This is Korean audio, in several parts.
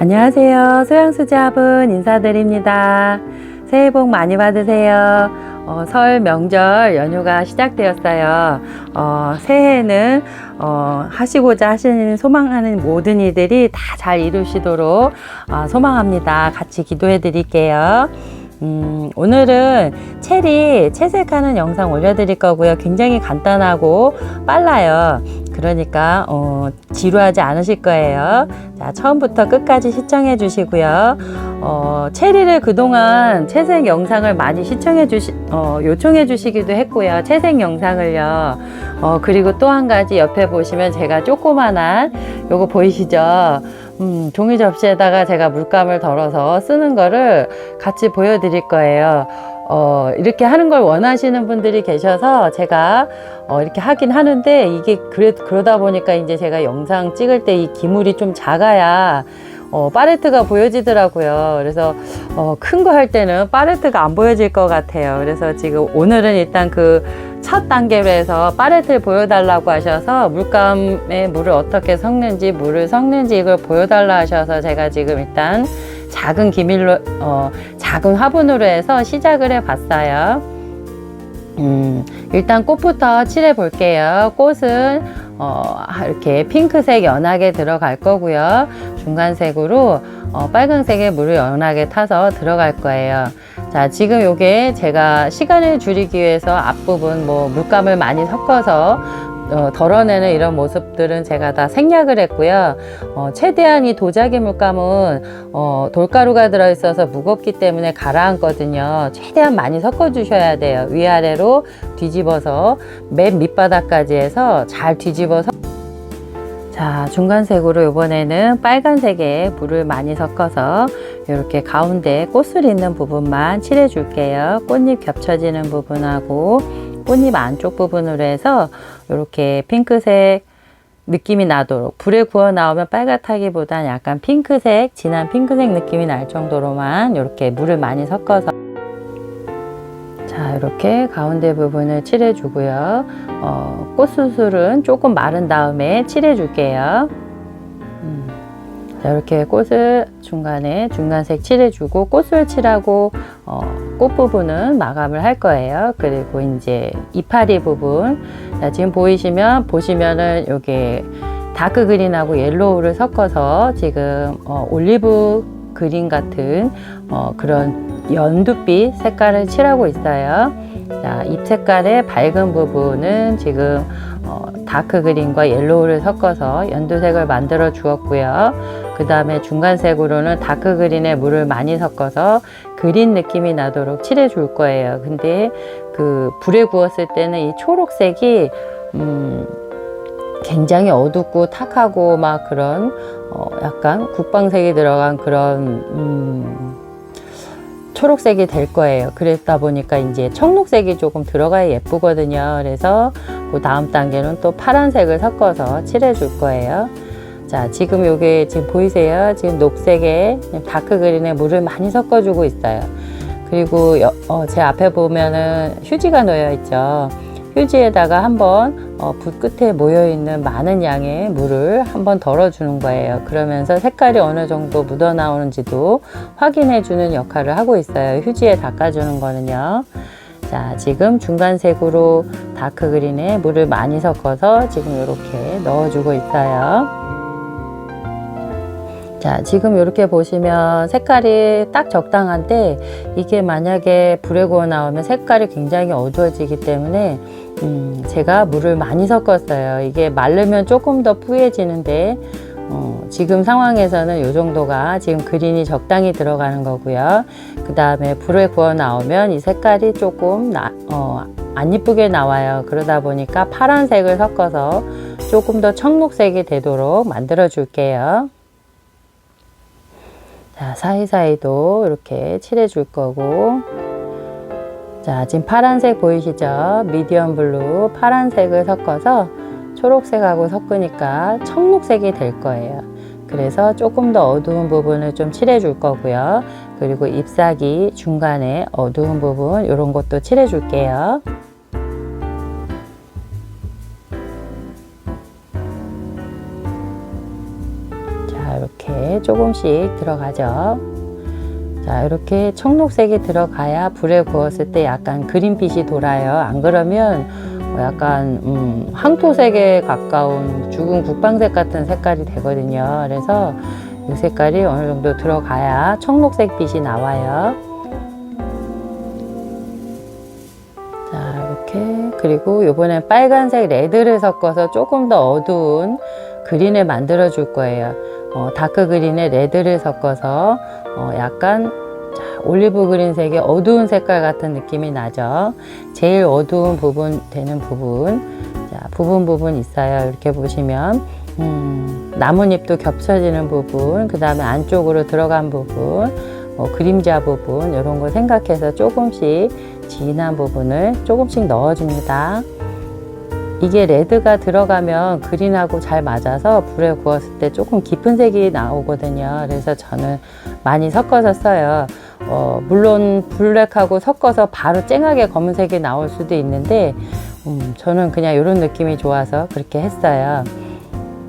안녕하세요. 소양수자분 인사드립니다. 새해 복 많이 받으세요. 어, 설 명절 연휴가 시작되었어요. 어, 새해에는 어, 하시고자 하시는 소망하는 모든 이들이 다 잘 이루시도록 어, 소망합니다. 같이 기도해 드릴게요. 음, 오늘은 체리 채색하는 영상 올려드릴 거고요. 굉장히 간단하고 빨라요. 그러니까 어, 지루하지 않으실 거예요. 자, 처음부터 끝까지 시청해 주시고요. 어, 체리를 그동안 채색 영상을 많이 시청해 주시, 어, 요청해 주시기도 했고요. 채색 영상을요. 어, 그리고 또 한 가지 옆에 보시면 제가 조그만한 요거 보이시죠? 음, 종이 접시에다가 제가 물감을 덜어서 쓰는 거를 같이 보여드릴 거예요. 어, 이렇게 하는 걸 원하시는 분들이 계셔서 제가 어, 이렇게 하긴 하는데 이게 그래, 그러다 보니까 이제 제가 영상 찍을 때 이 기물이 좀 작아야 어, 팔레트가 보여지더라고요. 그래서 어, 큰 거 할 때는 팔레트가 안 보여질 것 같아요. 그래서 지금 오늘은 일단 그 첫 단계로 해서 팔레트를 보여달라고 하셔서 물감에 물을 어떻게 섞는지 물을 섞는지 이걸 보여달라 하셔서 제가 지금 일단 작은 기밀로 어, 작은 화분으로 해서 시작을 해봤어요. 음, 일단 꽃부터 칠해 볼게요. 꽃은 어, 이렇게 핑크색 연하게 들어갈 거고요. 중간색으로 어, 빨간색의 물을 연하게 타서 들어갈 거예요. 자, 지금 요게 제가 시간을 줄이기 위해서 앞부분 뭐 물감을 많이 섞어서 어, 덜어내는 이런 모습들은 제가 다 생략을 했고요. 어, 최대한 이 도자기 물감은 어, 돌가루가 들어있어서 무겁기 때문에 가라앉거든요. 최대한 많이 섞어주셔야 돼요. 위아래로 뒤집어서 맨 밑바닥까지 해서 잘 뒤집어서 자, 중간색으로 이번에는 빨간색에 물을 많이 섞어서 이렇게 가운데 꽃을 있는 부분만 칠해 줄게요. 꽃잎 겹쳐지는 부분하고 꽃잎 안쪽 부분으로 해서 이렇게 핑크색 느낌이 나도록 불에 구워 나오면 빨갛다기보단 약간 핑크색 진한 핑크색 느낌이 날 정도로만 이렇게 물을 많이 섞어서 자 이렇게 가운데 부분을 칠해 주고요. 어, 꽃수술은 조금 마른 다음에 칠해 줄게요. 음, 자 이렇게 꽃을 중간에 중간색 칠해 주고 꽃을 칠하고 어, 꽃 부분은 마감을 할 거예요. 그리고 이제 이파리 부분. 자, 지금 보이시면 보시면은 여기 다크 그린하고 옐로우를 섞어서 지금 어, 올리브 그린 같은 어, 그런 연두빛 색깔을 칠하고 있어요. 자, 잎 색깔의 밝은 부분은 지금 어, 다크 그린과 옐로우를 섞어서 연두색을 만들어 주었고요. 그 다음에 중간색으로는 다크 그린에 물을 많이 섞어서 그린 느낌이 나도록 칠해 줄 거예요. 근데 그 불에 구웠을 때는 이 초록색이 음, 굉장히 어둡고 탁하고 막 그런 어, 약간 국방색이 들어간 그런 음, 초록색이 될 거예요. 그랬다 보니까 이제 청록색이 조금 들어가야 예쁘거든요. 그래서 그 다음 단계는 또 파란색을 섞어서 칠해 줄 거예요. 자, 지금 요게 지금 보이세요? 지금 녹색에 다크 그린에 물을 많이 섞어주고 있어요. 그리고 여- 어, 제 앞에 보면은 휴지가 놓여 있죠. 휴지에다가 한번 어, 붓 끝에 모여 있는 많은 양의 물을 한번 덜어주는 거예요. 그러면서 색깔이 어느 정도 묻어 나오는지도 확인해 주는 역할을 하고 있어요. 휴지에 닦아주는 거는요. 자, 지금 중간색으로 다크 그린에 물을 많이 섞어서 지금 이렇게 넣어주고 있어요. 자, 지금 이렇게 보시면 색깔이 딱 적당한데 이게 만약에 불에 구워 나오면 색깔이 굉장히 어두워지기 때문에 음, 제가 물을 많이 섞었어요. 이게 마르면 조금 더 뿌얘지는데 어, 지금 상황에서는 이 정도가 지금 그린이 적당히 들어가는 거고요. 그 다음에 불에 구워 나오면 이 색깔이 조금 나, 어, 안 이쁘게 나와요. 그러다 보니까 파란색을 섞어서 조금 더 청록색이 되도록 만들어 줄게요. 자, 사이사이도 이렇게 칠해 줄 거고. 자, 지금 파란색 보이시죠? 미디엄 블루 파란색을 섞어서 초록색하고 섞으니까 청록색이 될 거예요. 그래서 조금 더 어두운 부분을 좀 칠해 줄 거고요. 그리고 잎사귀 중간에 어두운 부분 이런 것도 칠해 줄게요. 자, 이렇게 조금씩 들어가죠. 자, 이렇게 청록색이 들어가야 불에 구웠을 때 약간 그린빛이 돌아요. 안 그러면 어, 약간 음, 황토색에 가까운 죽은 국방색 같은 색깔이 되거든요. 그래서 이 색깔이 어느 정도 들어가야 청록색 빛이 나와요. 자, 이렇게 그리고 이번엔 빨간색 레드를 섞어서 조금 더 어두운 그린을 만들어 줄 거예요. 어, 다크 그린에 레드를 섞어서 어, 약간 자, 올리브 그린색의 어두운 색깔 같은 느낌이 나죠. 제일 어두운 부분 되는 부분, 자, 부분 부분 있어요. 이렇게 보시면 음, 나뭇잎도 겹쳐지는 부분, 그 다음에 안쪽으로 들어간 부분, 뭐 그림자 부분 이런 거 생각해서 조금씩 진한 부분을 조금씩 넣어줍니다. 이게 레드가 들어가면 그린하고 잘 맞아서 불에 구웠을 때 조금 깊은 색이 나오거든요. 그래서 저는 많이 섞어서 써요. 어, 물론 블랙하고 섞어서 바로 쨍하게 검은색이 나올 수도 있는데, 음, 저는 그냥 이런 느낌이 좋아서 그렇게 했어요.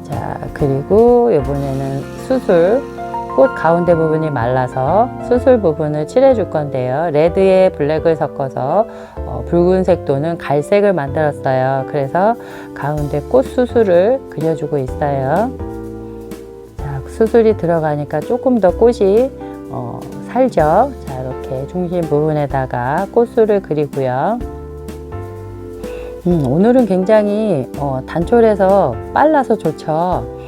자, 그리고 이번에는 수술. 꽃 가운데 부분이 말라서 수술 부분을 칠해줄 건데요. 레드에 블랙을 섞어서 어, 붉은색 또는 갈색을 만들었어요. 그래서 가운데 꽃 수술을 그려주고 있어요. 자, 수술이 들어가니까 조금 더 꽃이 어, 살죠. 자, 이렇게 중심 부분에다가 꽃술을 그리고요. 음, 오늘은 굉장히 어, 단촐해서 빨라서 좋죠.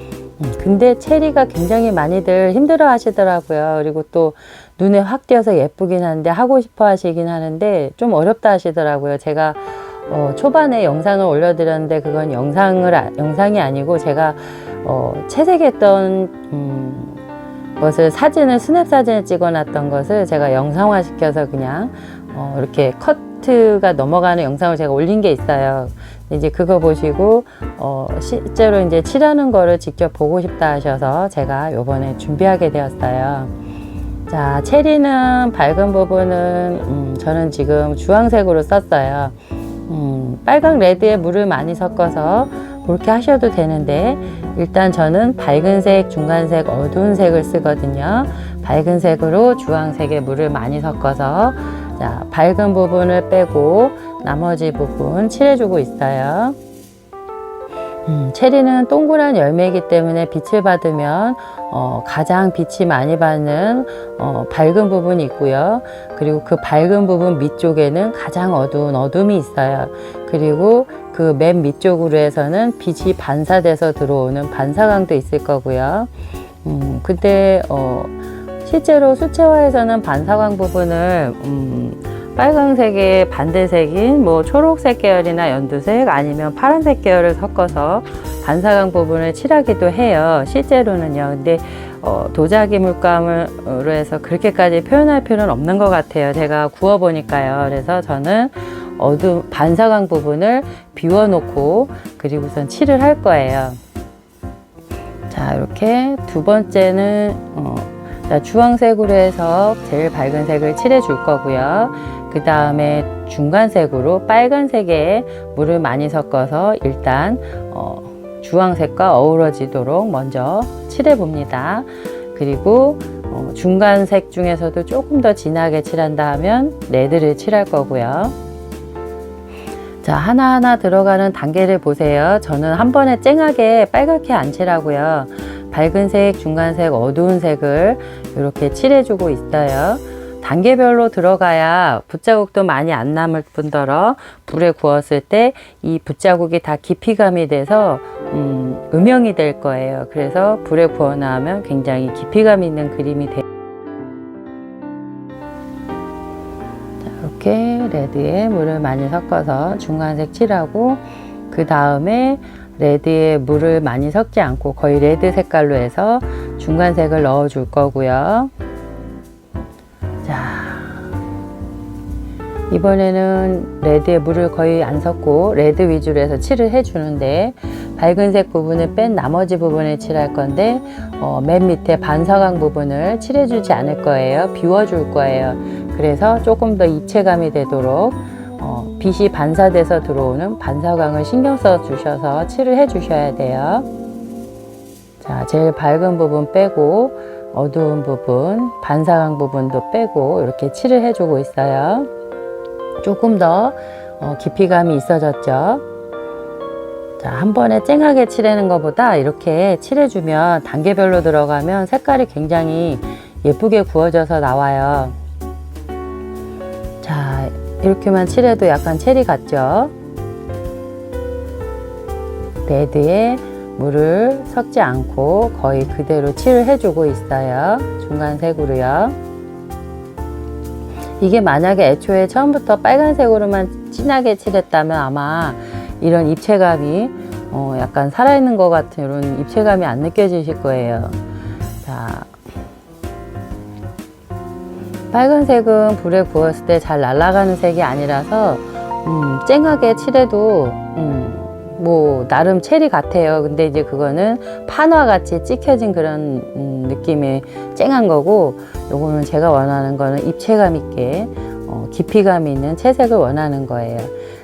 음, 근데 체리가 굉장히 많이들 힘들어 하시더라고요. 그리고 또 눈에 확 띄어서 예쁘긴 한데 하고 싶어 하시긴 하는데 좀 어렵다 하시더라고요. 제가 어, 초반에 영상을 올려드렸는데 그건 영상을 아- 영상이 아니고 제가 어, 채색했던 음, 것을 사진을 스냅 사진을 찍어놨던 것을 제가 영상화 시켜서 그냥 어, 이렇게 커트가 넘어가는 영상을 제가 올린 게 있어요. 이제 그거 보시고 어, 실제로 이제 칠하는 거를 직접 보고 싶다 하셔서 제가 요번에 준비하게 되었어요. 자, 체리는 밝은 부분은 음, 저는 지금 주황색으로 썼어요. 음, 빨강 레드에 물을 많이 섞어서 그렇게 하셔도 되는데 일단 저는 밝은색, 중간색, 어두운 색을 쓰거든요. 밝은 색으로 주황색에 물을 많이 섞어서 자, 밝은 부분을 빼고 나머지 부분 칠해주고 있어요. 음, 체리는 동그란 열매이기 때문에 빛을 받으면 어, 가장 빛이 많이 받는 어, 밝은 부분이 있고요. 그리고 그 밝은 부분 밑 쪽에는 가장 어두운 어둠이 있어요. 그리고 그 맨 밑쪽으로 해서는 빛이 반사돼서 들어오는 반사광도 있을 거고요. 음, 근데 어, 실제로 수채화에서는 반사광 부분을 음, 빨강색의 반대색인 뭐 초록색 계열이나 연두색 아니면 파란색 계열을 섞어서 반사광 부분을 칠하기도 해요. 실제로는요. 근데 어, 도자기 물감으로 해서 그렇게까지 표현할 필요는 없는 것 같아요. 제가 구워 보니까요. 그래서 저는 어두 반사광 부분을 비워놓고 그리고선 칠을 할 거예요. 자 이렇게 두 번째는 어, 자, 주황색으로 해서 제일 밝은 색을 칠해 줄 거고요. 그 다음에 중간색으로 빨간색에 물을 많이 섞어서 일단 어, 주황색과 어우러지도록 먼저 칠해 봅니다. 그리고 어, 중간색 중에서도 조금 더 진하게 칠한다 하면 레드를 칠할 거고요. 자, 하나하나 들어가는 단계를 보세요. 저는 한 번에 쨍하게 빨갛게 안 칠하고요. 밝은 색, 중간색, 어두운 색을 이렇게 칠해주고 있어요. 단계별로 들어가야 붓자국도 많이 안 남을 뿐더러 불에 구웠을 때 이 붓자국이 다 깊이감이 돼서 음, 음영이 될 거예요. 그래서 불에 구워 나오면 굉장히 깊이감 있는 그림이. 자, 이렇게 레드에 물을 많이 섞어서 중간색 칠하고 그 다음에 레드에 물을 많이 섞지 않고 거의 레드 색깔로 해서 중간색을 넣어 줄 거고요. 자, 이번에는 레드에 물을 거의 안 섞고 레드 위주로 해서 칠을 해주는데 밝은색 부분을 뺀 나머지 부분을 칠할 건데 어, 맨 밑에 반사광 부분을 칠해주지 않을 거예요. 비워줄 거예요. 그래서 조금 더 입체감이 되도록 어, 빛이 반사돼서 들어오는 반사광을 신경 써 주셔서 칠을 해 주셔야 돼요. 자, 제일 밝은 부분 빼고 어두운 부분, 반사광 부분도 빼고 이렇게 칠을 해주고 있어요. 조금 더 어, 깊이감이 있어졌죠. 자, 한 번에 쨍하게 칠하는 것보다 이렇게 칠해주면 단계별로 들어가면 색깔이 굉장히 예쁘게 구워져서 나와요. 자, 이렇게만 칠해도 약간 체리 같죠? 레드에 물을 섞지 않고 거의 그대로 칠을 해주고 있어요. 중간색으로요. 이게 만약에 애초에 처음부터 빨간색으로만 진하게 칠했다면 아마 이런 입체감이 어, 약간 살아있는 것 같은 이런 입체감이 안 느껴지실 거예요. 자, 빨간색은 불에 구웠을 때 잘 날아가는 색이 아니라서 음, 쨍하게 칠해도 음, 뭐 나름 체리 같아요. 근데 이제 그거는 판화 같이 찍혀진 그런 음, 느낌의 쨍한 거고 요거는 제가 원하는 거는 입체감 있게 어, 깊이감 있는 채색을 원하는 거예요.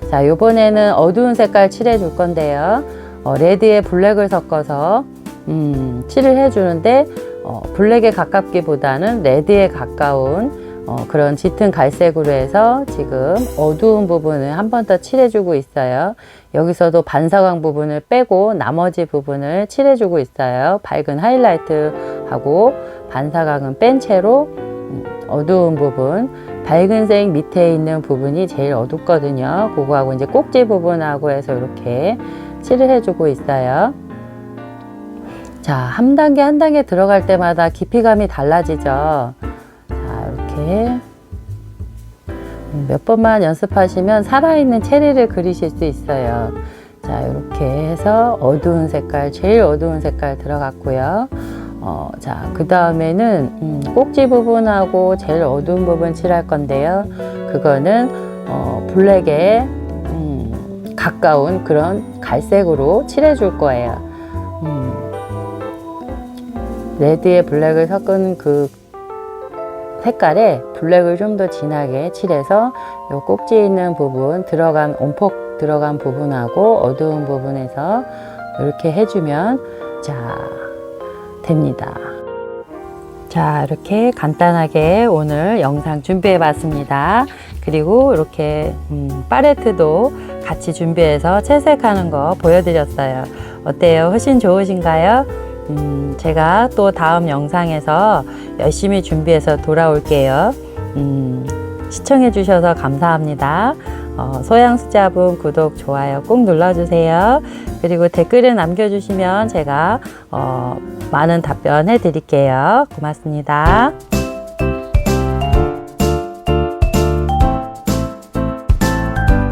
자, 요번에는 어두운 색깔 칠해 줄 건데요. 어, 레드에 블랙을 섞어서 음, 칠을 해 주는데 어, 블랙에 가깝기보다는 레드에 가까운 어, 그런 짙은 갈색으로 해서 지금 어두운 부분을 한 번 더 칠해주고 있어요. 여기서도 반사광 부분을 빼고 나머지 부분을 칠해주고 있어요. 밝은 하이라이트하고 반사광은 뺀 채로 음, 어두운 부분, 밝은색 밑에 있는 부분이 제일 어둡거든요. 그거하고 이제 꼭지 부분하고 해서 이렇게 칠을 해주고 있어요. 자, 한 단계 한 단계 들어갈 때마다 깊이감이 달라지죠. 자, 이렇게 몇 번만 연습하시면 살아있는 체리를 그리실 수 있어요. 자, 이렇게 해서 어두운 색깔, 제일 어두운 색깔 들어갔고요. 어, 자, 그 다음에는 음, 꼭지 부분하고 제일 어두운 부분 칠할 건데요. 그거는 어, 블랙에 음, 가까운 그런 갈색으로 칠해줄 거예요. 음, 레드에 블랙을 섞은 그 색깔에 블랙을 좀 더 진하게 칠해서 요 꼭지 있는 부분 들어간 온폭 들어간 부분하고 어두운 부분에서 이렇게 해주면 자 됩니다. 자 이렇게 간단하게 오늘 영상 준비해 봤습니다. 그리고 이렇게 음, 팔레트도 같이 준비해서 채색하는 거 보여드렸어요. 어때요? 훨씬 좋으신가요? 음, 제가 또 다음 영상에서 열심히 준비해서 돌아올게요. 음, 시청해 주셔서 감사합니다. 어, 소양수자분 구독, 좋아요 꼭 눌러주세요. 그리고 댓글을 남겨주시면 제가 어, 많은 답변 해 드릴게요. 고맙습니다.